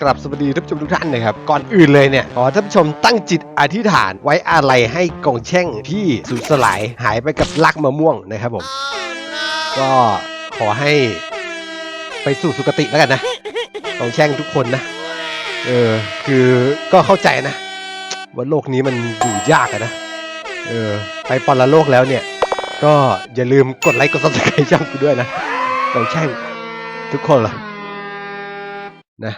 กราบสวัสดีท่านผู้ชมทุกท่านนะครับ ก่อนอื่นเลยเนี่ย ขอท่านผู้ชมตั้งจิตอธิษฐานไว้อาลัยให้กองแช่งที่สูญสลายหายไปกับลักมะม่วงนะครับผม ก็ขอให้ไปสู่สุคติแล้วกันนะกองแช่งทุกคนนะ เออ คือก็เข้าใจนะ ว่าโลกนี้มันอยู่ยากนะ เออ ไปปรโลกแล้วเนี่ย ก็อย่าลืมกดไลค์กดซับสไครต์ช่องกูด้วยนะกองแช่งทุกคนล่ะนะ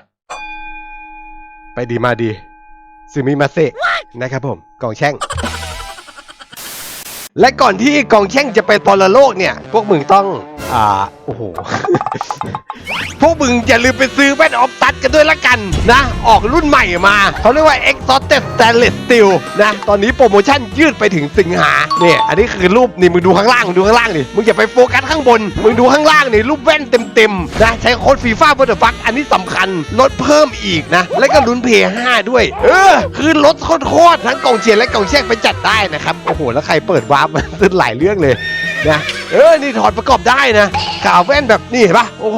ไปดีมาดีซึมิมาเซะนะครับผมกองแช่ง และก่อนที่กองแช่งจะไปปรโลกเนี่ย พวกมึงต้อง อ่า โอ้โห พวกมึงอย่าลืมไปซื้อแว่นออฟตั ดกันด้วยละกันนะ ออกรุ่นใหม่มา เขาเรียกว่า Exhausted Stainless Steel นะ ตอนนี้โปรโมชั่นยืดไปถึงสิงหาเนี่ยอันนี้คือรูปนี่มึงดูข้างล่างมึงดูข้างล่างดิมึงอย่าไปโฟกัสข้างบน มึงดูข้างล่างนี่รูปแว่นเต็มๆนะใช้โค้ดฟีฟ่าเบอร์ฟักอันนี้สำคัญลดเพิ่มอีกนะ แล้วก็ลุ้นเพย์5ด้วย เออ คือลดโคตรๆทั้งกองเชียร์และกองแช่งไปจัดได้นะครับโอ้โหแล้วใครเปิดวาร์ปมันซื้อหลายเรื่องเลยนะเออ นี่ถอดประกอบได้นะข่าวแว่นแบบนี่เห็นปะโอ้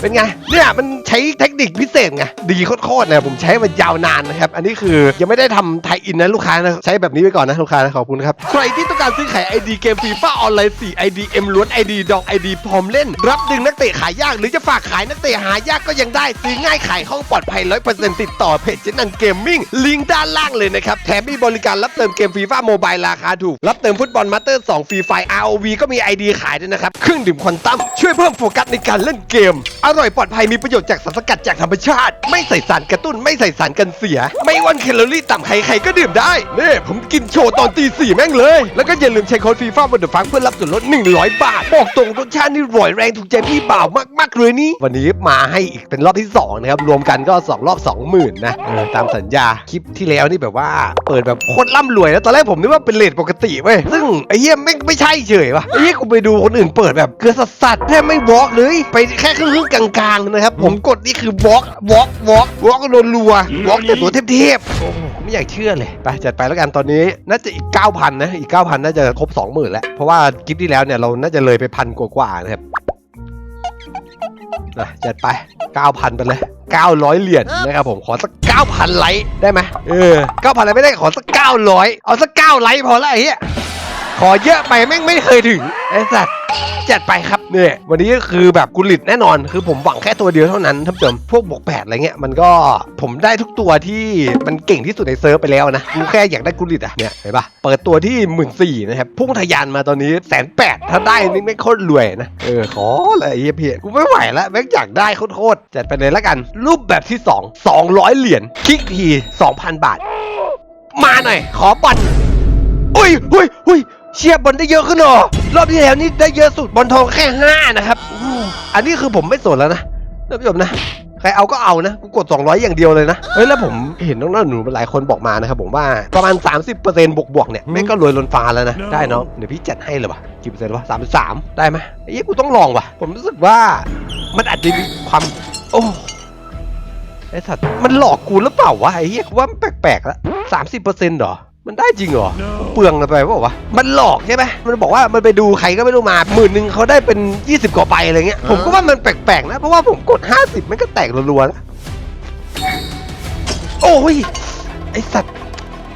เป็นไง เนี่ยมันใช้เทคนิคพิเศษไง ดีโคตรๆนะผมใช้มายาวนานนะครับ อันนี้คือยังไม่ได้ทำไทยอินนะลูกค้านะ ใช้แบบนี้ไปก่อนนะลูกค้านะขอบคุณครับ ใครที่ต้องการซื้อขาย ID เกมฟีฟ่าออนไลน์4 ID M ล้วน ID ดอง ID พร้อมเล่น รับดึงนักเตะขายยาก หรือจะฝากขายนักเตะหายากก็ยังได้ ซื้อง่ายขายห้องปลอดภัย100%ติดต่อเพจเจนันเกมมิ่งลิงก์ด้านล่างเลยนะครับแถมมีบริการรับเติมเกมฟีฟ่าโมบายราคาถูกรับเติมฟุตบอลมาสเตอร์2ฟรีไฟ ROV ก็มี ID ขายด้วยนะครับเครื่องดื่มควอนตัมช่วยเพิ่มโฟกัสในการเล่นเกมอร่อยปลอดภัยมีประโยชน์จากสารสกัดจากธรรมชาติ ไม่ใส่สารกระตุ้นไม่ใส่สารกันเสีย ไม่อ้วันแคลอรี่ต่ำใครๆก็ดื่มได้นี่ผมกินโชว์ตอนตีสี่แม่งเลย แล้วก็อย่าลืมใช้โค้ดฟีฟ่าบนเดอะฟังเพื่อรับส่วนลด 100 บาท บอกตรงรสชาตินี่ร่อยแรงถูกใจพี่บ่าวมากๆเลยนี่ วันนี้มาให้อีกเป็นรอบที่สองนะครับ รวมกันก็ 2 รอบ 20,000 นะเออตามสัญญาคลิปที่แล้วนี่แบบว่า เปิดแบบโคตรร่ำรวยนะตอนแรกผมนึกว่าเป็นเลทปกติเว้ยซึ่งไอ้เหี้ยไม่ไม่ใช่เฉยวะไอ้เหี้ยกูไปดูคนอื่นเปิดแบบเกลือสัสๆแทบไม่วอล์กเลย ไปแค่ครึ่งๆกลางๆนะครับ ผมกดนี่คือวอล์กวอล์กวอล์กวอล์กรัวๆวอล์กแต่ตัวเทพๆโอ้โหกูไม่อยากเชื่อเลยไปจัดไปแล้วกันตอนนี้น่าจะอีก 9,000 นะ อีก 9,000 น่าจะครบ 20,000 แล้ว เพราะว่าคลิปที่แล้วเนี่ยเราน่าจะเลยไปพันกว่าๆนะครับนะจัดไป 9,000 ไปเลย 900 เหรียญนะครับผมขอสัก 9,000 ไลค์ได้ไหมเออ 9,000 ไลค์ไม่ได้ขอสัก 900 เอาสัก 9 ไลค์พอละไอ้เหี้ย ขอเยอะไปแม่งไม่เคยถึงไอ้สัตว์จัดไปครับเนี่ยวันนี้ก็คือแบบกุลิตแน่นอน คือผมหวังแค่ตัวเดียวเท่านั้นท่านผู้ชมพวกบวกแปดอะไรเงี้ยมันก็ผมได้ทุกตัวที่มันเก่งที่สุดในเซิร์ฟไปแล้วนะกูแค่อยากได้กุลิตอะเนี่ยเห็นปะเปิดตัวที่หมื่นสี่นะครับพุ่งทะยานมาตอนนี้แสนแปดถ้าได้นี่ไม่โคตรรวยนะเออขอเลยไอ้เหี้ยพี่กูไม่ไหวแล้วแม่งอยากได้โคตรจัดไปเลยละกัน รูปแบบที่สองสองร้อยเหรียญคลิกทีสองพันบาท มาหน่อยขอบอลอุ้ยอุ้ยอุ้ย เชียร์บอลได้เยอะขึ้นเหรอรอบที่แล้วนี่ได้เยอะสุดบอลทองแค่5นะครับอู้อันนี้คือผมไม่สนแล้วนะท่านผู้ชมนะใครเอาก็เอานะกูกด 200 อย่างเดียวเลยนะ เฮ้ยแล้วผมเห็นน้องๆหนูหลายคนบอกมานะครับผมว่าประมาณ 30%บวกบวกๆเนี่ยแม่งก็รวยล้นฟ้าแล้วนะ ได้น้องเดี๋ยวพี่จัดให้เลยวะกี่เปอร์เซ็นต์วะ33ได้ไหมไอ้ยี่กูต้องลองว่ะผมรู้สึกว่ามันอาจจะมีความ โอ้ไอ้สัตว์มันหลอกกูหรือเปล่าวะไอ้เหี้ยกูว่ามันแปลกๆแล้วสามสิบเปอร์เซ็นต์เหรอ มันได้จริงเหรอเปลืองไปเปล่าวะ มันหลอกใช่ไหมมันบอกว่ามันไปดูใครก็ไม่รู้มาหมื่นหนึ่งเขาได้เป็น 20 กว่าใบอะไรเงี้ย ผมก็ว่ามันแปลกๆนะ เพราะว่าผมกด 50 มันก็แตกรัวๆนะโอ้ย ไอสัตว์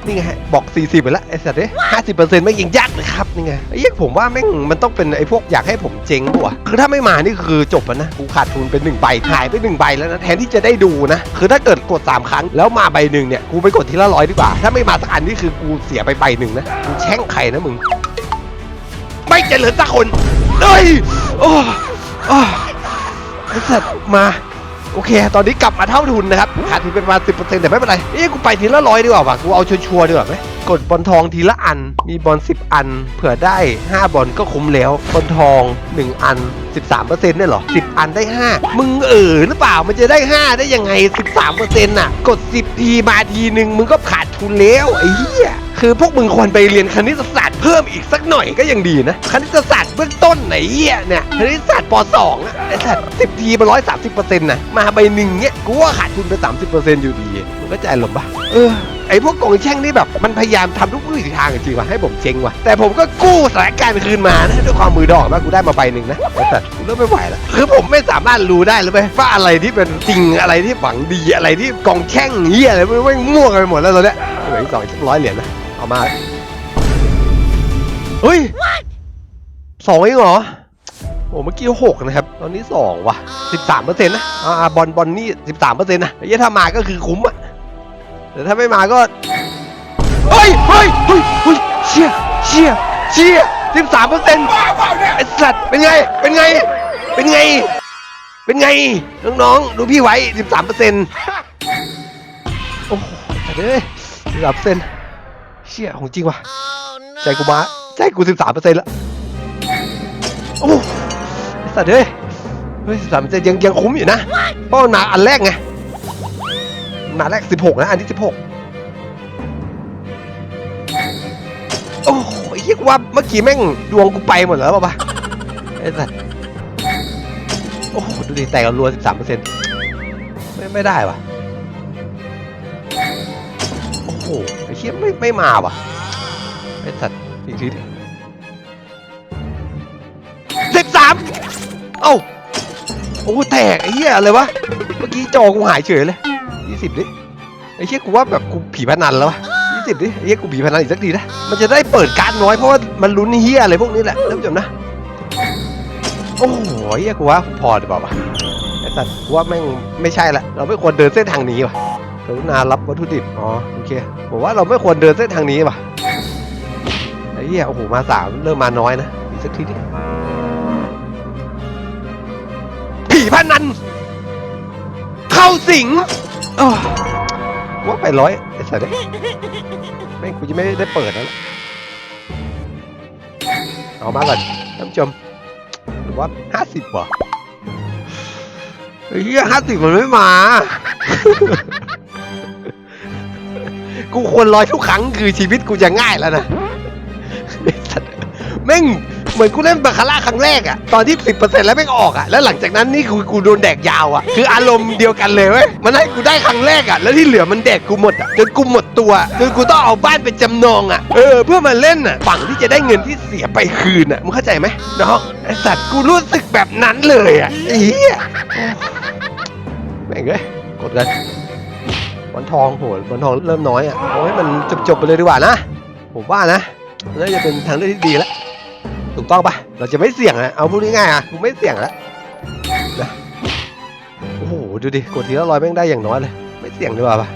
นี่ไงบอก 40ไปแล้วไอสัตว์เนี่ยห้าสิบเปอร์เซ็นต์ไม่ยิงยากเลยครับนี่ไงไอ้เหี้ยผมว่าแม่งมันต้องเป็นไอ้พวกอยากให้ผมเจ๊งปะวะคือถ้าไม่มานี่คือจบแล้วนะกูขาดทุนเป็นหนึ่งใบหายไปหนึ่งใบแล้วนะแทนที่จะได้ดูนะ คือถ้าเกิดกด 3 ครั้งแล้วมาใบหนึ่งเนี่ยกูไปกดทีละร้อยดีกว่า ถ้าไม่มาสักอันนี่คือกูเสียไปใบหนึ่งนะกูแช่งใครนะมึง ไม่เจริญสักคนเอ้ยโอ้โอ้ไอ้สัตว์มา โอเค ตอนนี้กลับมาเท่าทุนนะครับขาดทุนเป็นประมาณสิแต่ไม่เป็นไร เอ้ยกูไปทีละร้อยดีกว่าว่ะกูเอาชัวร์ๆดีกว่าไหมกดบอลทองทีละอัน มีบอล10 อัน เผื่อได้ 5 บอลก็คุ้มแล้ว บอลทอง 1 อัน 13เปอร์เซ็นต์เนี่ยหรอ 10 อันได้ 5 มึงเออหรือเปล่า มันจะได้ 5 ได้ยังไง 13เปอร์เซ็นต์น่ะ กด 10 ทีมาทีหนึ่งมึงก็ขาดทุนแล้วไอ้เหี้ย คือพวกมึงควรไปเรียนคณิตศาสตร์เพิ่มอีกสักหน่อยก็ยังดีนะ คณิตศาสตร์เบื้องต้นไหนเหี้ยเนี่ยคณิตศาสตร์ป .2 อะไอ้สัตว์สิบทีมาร้อยสามสิบเปอร์เซ็นต์นะมาใบหนึ่งเนี่ยกูว่าขาดทุนไปสามสิบเปอร์เซ็นต์อยู่ดีมึงก็ใจหลบปะเออไอ้พวกกองแช่งนี่แบบมันพยายามทำทุกวิถีทางจริงว่ะให้ผมเจ๊งว่ะแต่ผมก็กู้สถานการณ์คืนมานะด้วยความมือดอกว่ากูได้มาใบหนึ่งนะแต่กูเริ่มไม่ไหวแล้วคือผมไม่สามารถรู้ได้เลยเว้ยว่าอะไรที่เป็นจริงอะไรที่หวังดีอะไรที่กองแช่งเหี้ยอะไรไม่ไม่มั่วกันไปหมดแล้วตอนเนี้ยเหลืออีกสองร้อยเหรียญนะ เอามาเฮ้ยสองเองเหรอโอ้เมื่อกี้หกนะครับ ตอนนี้สองว่ะสิบสามเปอร์เซ็นต์นะอ่าบอลบอลนี่สิบสามเปอร์เซ็นต์นะไอ้เหี้ยถ้ามาก็คือคุ้มอะแต่ถ้าไม่มาก็เฮ้ยเฮ้ยเฮ้ยเฮ้ยเชี่ยเชี่ยเชี่ยสิบสามเปอร์เซ็นต์ไอ้สัตว์เป็นไงเป็นไง เป็นไง เป็นไง น้องๆ ดูพี่ไว้สิบสามเปอร์เซ็นต์โอ้โหแต่เด้สิบสามเปอร์เซ็นต์ เชี่ยของจริงว่ะใจกูมาใจกูสิบสามเปอร์เซ็นต์ละโอ้ไอ้สัตว์เฮ้ยเฮ้ยสิบสามเปอร์เซ็นต์ยังยังคุ้มอยู่นะเพราะมันมาอันแรกไงมาแรกสิบหกนะอันที่สิบหกโอ้โหไอ้เหี้ยกูว่าเมื่อกี้แม่งดวงกูไปหมดแล้วป่ะปะไอ้สัตว์โอ้โหดูดิแต่กันรัวสิบสามเปอร์เซ็นต์ไม่ไม่ได้ว่ะโอ้โหไอ้ เหี้ยไม่ไม่มาว่ะไอ้สัตว์อีกทีดิสิบสามเอ้าโอ้แตกไอ้เหี้ยอะไรวะเมื่อกี้จอกูหายเฉยเลยยี่สิบดิไอ้เหี้ยกูว่าแบบกูผีพนันแล้ววะยี่สิบดิไอ้เหี้ยกูผีพนันอีกสักทีนะมันจะได้เปิดการ์ดน้อยเพราะว่ามันลุ้นเหี้ยอะไรพวกนี้แหละท่านผู้ชมนะโอ้โหเหี้ยกูว่าพอดีกว่าวะไอ้สัตว์กูว่าแม่งไม่ใช่ละเราไม่ควรเดินเส้นทางนี้ว่ะกรุณารับวัตถุดิบอ๋อ เคผมว่าเราไม่ควรเดินเส้นทางนี้ว่ะไอ้เหี้ยโอ้โหมาสามเริ่มมาน้อยนะอีกสักทีดิผีพันนันเข้าสิงว่าไปร้อยไอ้สัตว์เอ้ยแม่งกูจะไม่ได้เปิดแล้วเอามาก่อนท่านผู้ชมหรือว่าห้าสิบวะไอ้เหี้ยห้าสิบมันไม่มา กูควรรอยทุกครั้งคือชีวิตกูจะง่ายแล้วนะไอสัตว์แม่งเหมือนกูเล่นบาคาร่าครั้งแรกอะตอนที่สิบเปอร์เซ็นต์แล้วแม่งออกอะแล้วหลังจากนั้นนี่กูกูโดนแดกยาวอะคืออารมณ์เดียวกันเลยเว้ยมันให้กูได้ครั้งแรกอะแล้วที่เหลือมันแดกกูหมดอะจนกูหมดตัวจนกูต้องเอาบ้านไปจำนองอะเออเพื่อมาเล่นอะฝั่งที่จะได้เงินที่เสียไปคืนอะมึงเข้าใจไหมน้องไอสัตว์กูรู้สึกแบบนั้นเลยอะไอ้เหี้ยแม่งเอ้ยกดกัน วันทองโหวันทองเริ่มน้อยอะเอาให้มันจบๆไปเลยดีกว่านะ ผมว่านะน่าจะเป็นทางเลือกที่ดีแล้วถูกต้องปะเราจะไม่เสี่ยงนะเอาพูดง่ายๆอะกูไม่เสี่ยงแล้วนะโอ้โหดูดิกดทีละร้อยแม่งได้อย่างน้อยเลย ไม่เสี่ยงดีกว่าปะ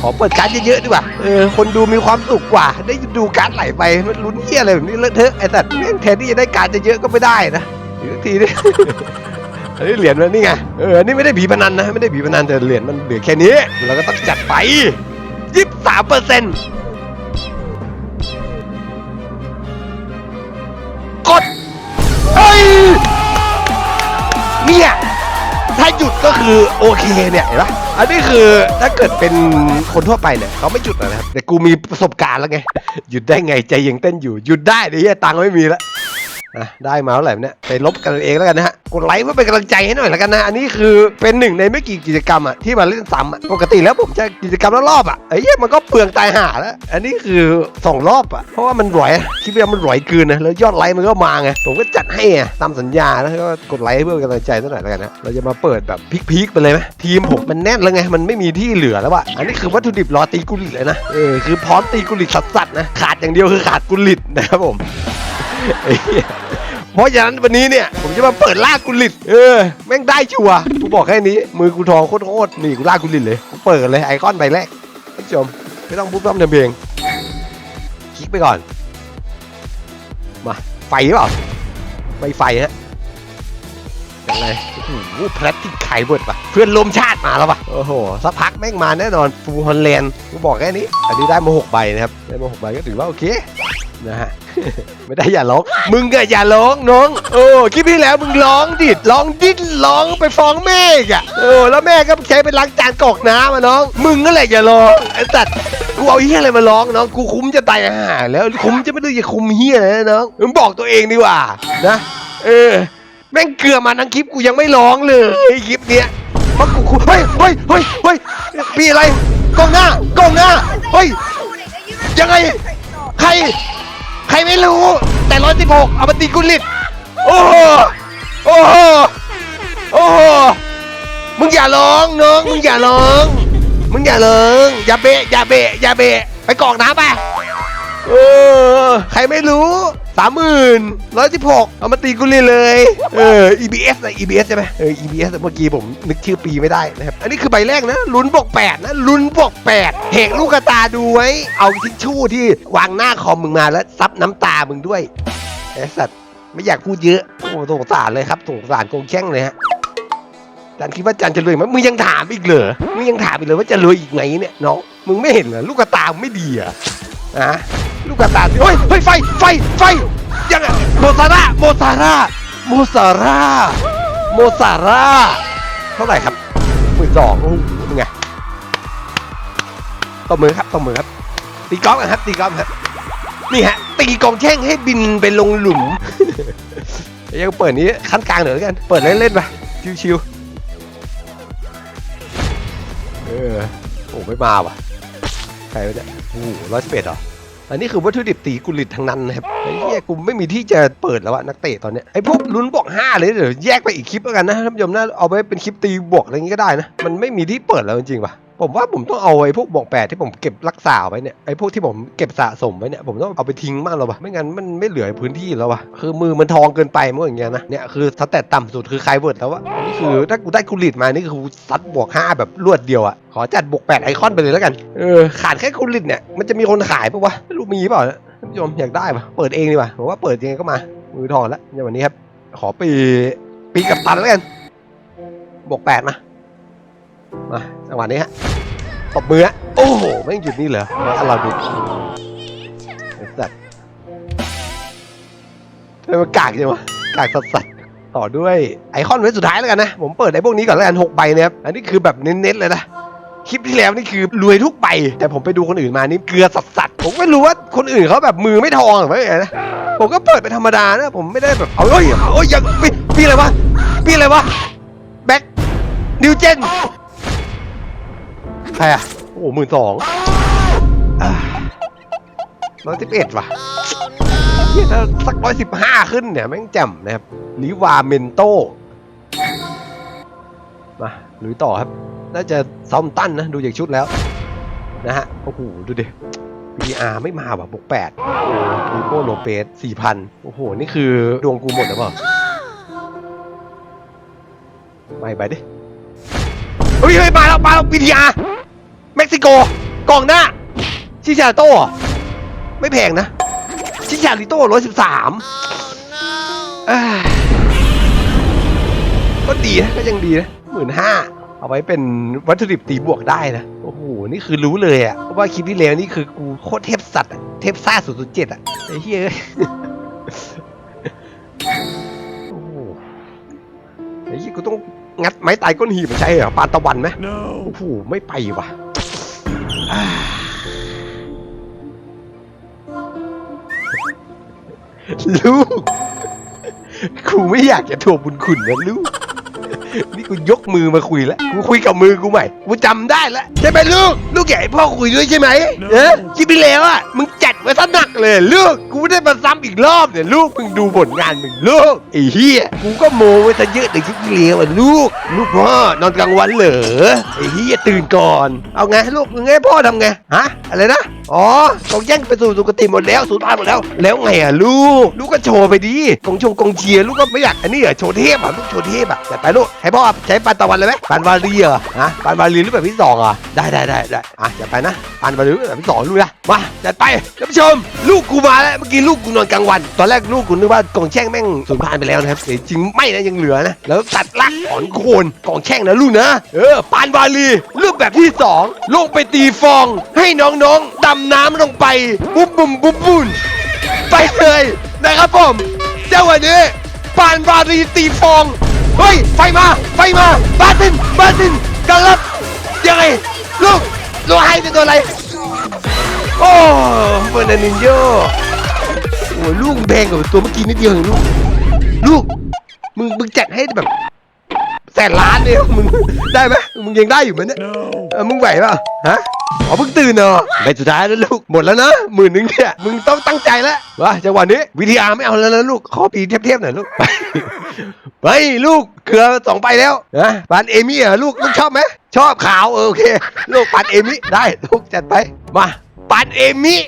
ขอเปิดการ์ดเยอะๆดีกว่าเออคนดูมีความสุขกว่า ได้ดูการ์ดไหลไปมันลุ้นเหี้ยอะไรแบบนี้เลอะเทอะไอ้สัตว์แม่งแทนที่จะได้การ์ดเยอะๆก็ไม่ได้นะอีกทีดิ อันนี้เหรียญมันนี่ไง เออ นี่ไม่ได้ผีพนันนะ ไม่ได้ผีพนันแต่เหรียญมันเหลือแค่นี้ เราก็ต้องจัดไปยี่สิบสามเปอร์เซ็นต์กดเฮ้ยเนี่ย ถ้าหยุดก็คือโอเคเนี่ย เห็นปะอันนี้คือถ้าเกิดเป็นคนทั่วไปเนี่ยเขาไม่หยุดนะครับ แต่กูมีประสบการณ์แล้วไง หยุดได้ไงใจยังเต้นอยู่ หยุดได้เดี๋ยวเหี้ยตังค์ไม่มีแล้ว อะได้มาเท่าไหร่เนี่ยไปลบกันเองแล้วกันนะฮะกดไลค์เพื่อเป็นกำลังใจให้หน่อยแล้วกันนะอันนี้คือเป็นหนึ่งในไม่กี่กิจกรรมอะที่มาเล่นซ้ำอะปกติแล้วผมจะกิจกรรมละรอบอะไอ้เหี้ยมันก็เปลืองตายห่าแล้ว อันนี้คือสองรอบอะเพราะว่ามันร่อยคลิปเดียวมันร่อยเกินนะแล้วยอดไลค์มันก็มาไงผมก็จัดให้อะตามสัญญานะก็กดไลค์เพื่อเป็นกำลังใจสักหน่อยแล้วกันนะเราจะมาเปิดแบบพีคๆไปเลยไหมทีมผมมันแน่นแล้วไงมันไม่มีที่เหลือแล้วอะอันนี้คือวัตถุดิบรอตีกุลิตเลยนะเออคือพร้อมตีกุลิตสัสๆนะขาดอย่างเดียวคือขาดกุลิตนะครับผม เพราะฉะนั้นวันนี้เนี่ยผมจะมาเปิดล่ากุลิตเออแม่งได้ชัวร์กูบอกแค่นี้ มือกูทองโคตรๆนี่กูล่ากุลิตเลยกูเปิดเลยไอคอนใบแรกท่านผู้ชมไม่ต้องพูดพร่ำทำเพลงคลิกไปก่อนมาไฟหรือเปล่าไม่ไฟฮะยังไงโอ้โหแพลตติกไข่เบิดปะเพื่อนลมชาติมาแล้วปะโอ้โหสักพักแม่งมาแน่นอนฟูฮอลแลนด์กูบอกแค่นี้ อันนี้ได้มาหกใบนะครับ ได้มาหกใบก็ถือว่าโอเค นะฮะไม่ได้อย่าร้องมึงก็อย่าร้องน้องโอ้คลิปที่แล้วมึงร้องดิดร้องดิ้นร้องไปฟ้องแม่อีกอะโอ้แล้วแม่ก็ใช้ไปล้างจานกรอกน้ำอะน้อง มึงนั่นแหละอย่าร้องไอ้สัตว์กูเอาเฮียอะไรมาร้องน้องกูคุ้มจะตายห่าแล้วคุ้มจะไม่รู้จะคุ้มเฮียอะไรนะน้องมึงบอกตัวเองดีกว่านะเออแม่งเกลือมาทั้งคลิปกูยังไม่ร้องเลยคลิปเนี้ยเพราะกูกูเฮ้ยเฮ้ยเฮ้ยเฮ้ยพี่อะไรกองหน้ากองหน้าเฮ้ยยังไงใคร ใครไม่รู้ แต่ร้อยสิบหกเอามาตีกุลิตโอ้โหโอ้โหโอ้โหมึงอย่าร้องน้องมึงอย่าร้อง มึงอย่าร้องอย่าเบะอย่าเบะอย่าเบะไปกรอกน้ำไปเออใครไม่รู้ สามหมื่นร้อยสิบหกเอามาตีกุลีเลย เออ EBS นะ EBS ใช่ไหมเออ EBS เมื่อกี้ผมนึกชื่อปีไม่ได้นะครับ อันนี้คือใบแรกนะ ลุ้นบวกแปดนะ ลุ้นบวกแปดเหกลูกตาดูไว้ เอาทิชชู่ที่วางหน้าคอมมึงมาแล้วซับน้ำตามึงด้วยไอ้สัตว์ไม่อยากพูดเยอะ โอ้สงสารเลยครับสงสารโกงแช่งเลยฮะจันคิดว่าจันจะรวยไหมมึงยังถามอีกเหรอ มึงยังถามอีกเลยว่าจะรวยอีกไงเนี่ยน้อง มึงไม่เห็นเหรอลูกตามึงไม่ดีเหรอะอะ ลูกกระตาสิเฮ้ยเฮ้ยไฟไฟไฟยังไงโมซาร่าโมซาร่าโมซาร่าโมซาร่าเท่าไหร่ครับหมื่นสองโอ้โหเป็นไงตบมือครับตบมือครับ ตีกอล์ฟกันครับตีกอล์ฟครับนี่ฮะตีกองแช่งให้บินไปลงหลุมยังเปิดนี้ขั้นกลางเดี๋ยวแล้วกัน เปิดเล่นๆไปชิวๆเออโอ้ไม่มาว่ะใครวะเนี่ยโอ้ร้อยสิบเอ็ดเหรอ อันนี้คือวัตถุดิบตีกุลิตทั้งนั้นนะครับไอ้เหี้ยกูไม่มีที่จะเปิดแล้วอะนักเตะตอนเนี้ยไอ้พวกลุ้นบวกห้าเลยเดี๋ยวแยกไปอีกคลิปแล้วกันนะท่านผู้ชมนะเอาไปเป็นคลิปตีบวกอะไรอย่างงี้ก็ได้นะมันไม่มีที่เปิดแล้วจริงๆป่ะ ผมว่าผมต้องเอาไอ้พวกบวกแปดที่ผมเก็บรักษาไว้เนี่ยไอ้พวกที่ผมเก็บสะสมไว้เนี่ยผมต้องเอาไปทิ้งบ้างแล้ววะไม่งั้นมันไม่เหลือพื้นที่แล้ววะคือมือมันทองเกินไปมั้งอย่างเงี้ยนะเนี่ยคือสแตตต่ำสุดคือไคเวิร์ดแล้ววะนี่คือถ้ากูได้กุลิตมานี่คือซัดบวกห้าแบบรวดเดียวอะขอจัดบวกแปดไอคอนไปเลยแล้วกันเออขาดแค่กุลิตเนี่ยมันจะมีคนขายปะวะไม่รู้มีเปล่านะท่านผู้ชมอยากได้ปะเปิดเองดีกว่าผมว่าเปิดยังไงก็มา มือทองแล้วอย่างวันนี้ครับ ขอปีปีกับตันแล้วกันบวกแปดมา มาจังหวะนี้ฮะตบมือฮะโอ้โหไม่หยุดนี่เหรอมาเราดูสัตว์ทำไมมันกากจังวะกากสัสสัสต่อด้วยไอคอนไว้สุดท้ายแล้วกันนะ ผมเปิดไอ้พวกนี้ก่อนแล้วกันหกใบเนี่ยครับ อันนี้คือแบบเน้นๆเลยนะคลิปที่แล้วนี่คือรวยทุกใบ แต่ผมไปดูคนอื่นมานี่เกลือสัสสัสผมไม่รู้ว่าคนอื่นเขาแบบมือไม่ทองหรือว่าไงนะผมก็เปิดเป็นธรรมดานะผมไม่ได้แบบเอาเอ้ยเอ้ยอยังปีอะไรวะปีอะไรวะแบ็คนิวเจน ครอะ โอ้หมื่นสองร้อยสิบเอ็ดว่ะเหี้ยถ้าสักร้อยสิบห้าขึ้นเนี่ย แม่งแจ่มนะครับลิวาเมนโต มาหรือต่อครับ น่าจะซอมตันนะ ดูจากชุดแล้ว นะฮะ โอ้โห ดูดิ VR ไม่มาว่ะบวกแปดโอ้โหโโลเปสสี่พันโอ้โห นี่คือดวงกูหมดหรือเปล่าไม่ไปดิเฮ้ยเฮ้ยมาแล้วมาแล้ว VR เม็กซิ โกกองหน้า ชิชาโต้เหรอไม่แพงนะ ชิชาลิโต้ร้อยสิบสามก็ดีนะ ก็ยังดีนะหมื่นห้าเอาไว้เป็นวัตถุดิบตีบวกได้นะ โอ้โห นี่คือรู้เลยอะเพราะว่าคลิปที่แล้วนี่คือกูโคตรเทพสัตว์อะเทพซ่าสุดสุดเจ็ดอะไอ้เฮ้ยเอ้ยโอ้โหไอ้เหี้ยกูต้องงัดไม้ตายก้นหีบมาใช่เหรอปานตะวันไหม No. โอ้โห ไม่ไปว่ะอ่า ลูกกูไม่อยากจะทวงบุญคุณนะลูก นี่กูยกมือมาคุยแล้ว กูคุยกับมือกูใหม่ กูจำได้แล้วใช่ไหมลูก ลูกอยากให้พ่อคุยด้วยใช่ไหมเออคิดไปแล้วอะ มึง ไว้ซะหนักเลยลูกกูไม่ได้มาซ้ำอีกรอบเนี่ยลูกมึงดูผลงานมึงลูกไอ้เหี้ยกูก็โมไว้ซะเยอะในคลิปที่แล้วอะลูก ลูกพ่อนอนกลางวันเหรอไอ้เหี้ยตื่นก่อน เอาไงลูกมึงให้พ่อทำไงฮะอะไรนะ อ๋อกองแย่งไปสู่สุคติหมดแล้วสูญพันธุ์หมดแล้ว แล้วไงอะลูก ลูกก็โชว์ไปดิกองชงกองเชียร์ลูกก็ไม่อยากอันนี้เหรอโชว์เทพอะลูกโชว์เทพอะแต่ไปลูกให้พ่อใช้ปันตะวันเลยไหมปันวาลีเหรอฮะปันวาลีหรือแบบที่สองอะได้ได้ได้ได้อะจัดไปนะปันวาลีแบบที่สองลูกนะมาจัดไปท่านผู้ชม ลูกกูมาแล้วเมื่อกี้ลูกกูนอนกลางวัน ตอนแรกลูกกูนึกว่ากองแช่งแม่งสูญพันธุ์ไปแล้วนะครับแต่จริงไม่นะยังเหลือนะแล้วตัดลักถอนโคนกองแช่งนะลูกนะเออปานวาลีรูปแบบที่สองลงไปตีฟองให้น้องๆดำน้ำลงไปบุ้มบุ้มบุ้มบุ้นไปเลยนะครับผมเจ้าวันนี้ปานบารีตีฟอง เฮ้ย ไฟมา ไฟมา บาติน บาตินกันรับยังไง ลูกลูกให้เป็นตัวอะไร โอ้เฟอร์นันดินโยโอ้ลูกแพงกว่าตัวเมื่อกี้นิดเดียวเองลูก ลูก มึงมึงจัดให้แบบแสนล้านเลยมึงได้ไหมมึงยังได้อยู่ไหมเนี่ย No. เออมึงไหวเปล่าฮะ อ๋อเพิ่งตื่นเนาะใบสุดท้ายแล้วลูก หมดแล้วนะหมื่นหนึ่งเนี่ยมึงต้องตั้งใจแล้วว่าจังหวะนี้วิทยาไม่เอาแล้วนะลูกขอปีเทียบๆหน่อยลูกไปไปลูกเกลือสองไปแล้วนะปานเอมี่เหรอลูกลูกชอบไหมชอบขาวเออโอเค ลูกปานเอมี่ได้ลูกจัดไปมาปานเอมี่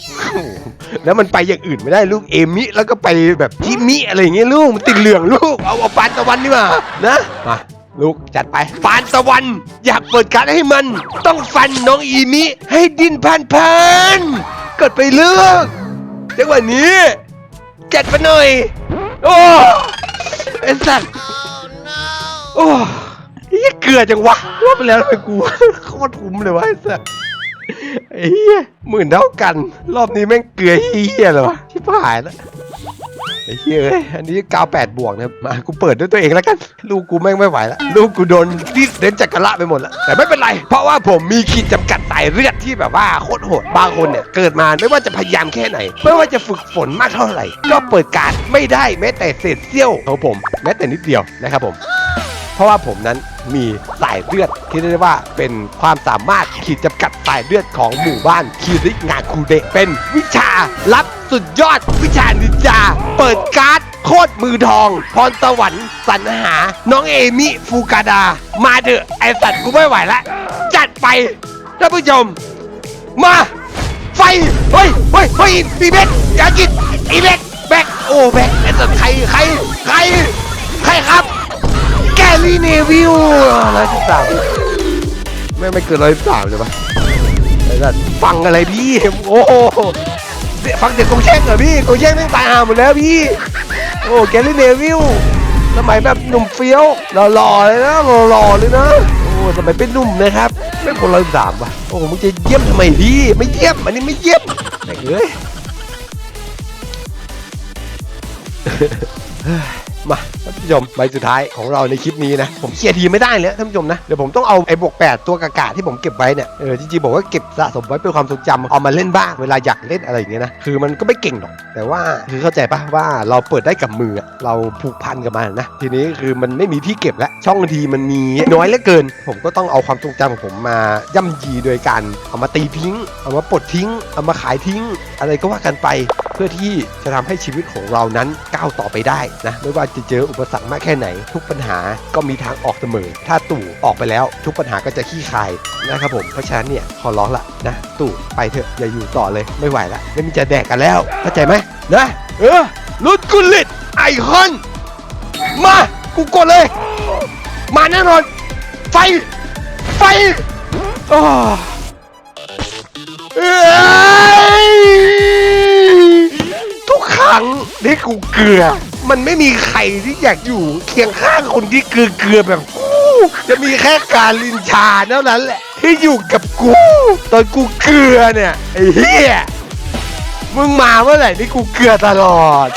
แล้วมันไปอย่างอื่นไม่ได้ลูกเอมี่แล้วก็ไปแบบจิมิอะไรอย่างเงี้ยลูกมันติดเหลืองลูกเอาเอาปานตะวันนี่มานะมา ลูกจัดไปฟานตะวัน อยากเปิดการให้มัน ต้องฟันน้องอีมิให้ดิ้นพันพันๆกดไปเลือกจังหวะนี้จัดไปหน่อย โอ้เอ็นสัตว์โอ้ยเกลือจังวะรอบไปแล้วไปกูโคตรคุ้มเลยวะไอ้สัส ไอ้เหี้ยหมื่นเท่ากัน รอบนี้แม่งเกลือเหี้ยเลยวะชิบหายแล้วไอ้เหี้ยเอ้ยอันนี้กาวแปดบวกนะมากูเปิดด้วยตัวเองแล้วกัน ลูกกูแม่งไม่ไหวแล้วลูกกูโดนดิสเดนจักระละไปหมดแล้วแต่ไม่เป็นไร เพราะว่าผมมีขีดจำกัดสายเลือดที่แบบว่าโคตรโหดบางคนเนี่ยเกิดมาไม่ว่าจะพยายามแค่ไหน ไม่ว่าจะฝึกฝนมากเท่าไหร่ ก็เปิดการไม่ได้แม้แต่เศษเสี้ยวของผม แม้แต่นิดเดียวนะครับผม เพราะว่าผมนั้น มีสายเลือดที่เรียกได้ว่าเป็นความสามารถขีดจำกัดสายเลือดของหมู่บ้านคีริงาคูเดะเป็นวิชาลับสุดยอดวิชานินจา เปิดการ์ดโคตรมือทอง พรสวรรค์สรรหา น้องเอมิฟูกาดา มาเถอะไอสัตว์กูไม่ไหวละ จัดไปท่านผู้ชม มา ไฟ เฮ้ยเฮ้ยเฮ้ยอีเบ็กยากินอีเบ็กแบกโอ้แบกไอสัตว์ใครใครใครใครครับ แกลลี่เนวิลร้อยสิบสามไม่ไม่เกินร้อยสิบสามเลยปะไอ้สัตว์ฟังอะไรพี่ โอ้โหเสียฟังเด็กกงแช่งเหรอพี่กงแช่งแม่งตายห่าหมดแล้วพี่ โอ้แกลลี่เนวิลสมัยแบบหนุ่มเฟี้ยวหล่อๆเลยนะหล่อๆเลยนะโอ้สมัยเป็นหนุ่มนะครับไม่คนร้อยสิบสามป่ะโอ้มึงจะเยี่ยมทำไมพี่ไม่เยี่ยมอันนี้ไม่เยี่ยมแม่งเอ้ย มาท่านผู้ชมใบสุดท้ายของเราในคลิปนี้นะ ผมเคลียร์ทีไม่ได้แล้วท่านผู้ชมนะ เดี๋ยวผมต้องเอาไอ้บวก8ตัวกากาที่ผมเก็บไว้เนี่ย เออจริงๆบอกว่าเก็บสะสมไว้เป็นความทรงจำเอามาเล่นบ้างเวลาอยากเล่นอะไรอย่างเงี้ยนะ คือมันก็ไม่เก่งหรอก แต่ว่าคือเข้าใจปะว่าเราเปิดได้กับมือเราผูกพันกับมันนะ ทีนี้คือมันไม่มีที่เก็บแล้วช่องทีมันมีน้อยเหลือเกิน ผมก็ต้องเอาความทรงจำของผมมาย่ำยีโดยการเอามาตีทิ้ง เอามาปลดทิ้ง เอามาขายทิ้ง อะไรก็ว่ากันไป เพื่อที่จะทำให้ชีวิตของเรานั้นก้าวต่อไปได้นะไม่ว่าจะเจออุปสรรคมากแค่ไหน ทุกปัญหาก็มีทางออกเสมอ ถ้าตู่ออกไปแล้ว ทุกปัญหาก็จะขี้คายนะครับผมเพราะฉะนั้นเนี่ยขอร้องละนะตู่ไปเถอะอย่าอยู่ต่อเลยไม่ไหวละไม่มีจะแดกกันแล้วเข้าใจไหมนะเออลุดกุลิตไอคอนมากูกดเลย มาแน่นอน ไฟ ไฟโอ้ทุกครั้งที่กูเกลือ มันไม่มีใครที่อยากอยู่เคียงข้างคนที่เกลือเกลือๆแบบกูจะมีแค่การลินชาเท่านั้นแหละ ที่อยู่กับกู ตอนกูเกลือเนี่ยไอ้เหี้ยมึงมาเมื่อไหร่นี่กูเกลือตลอด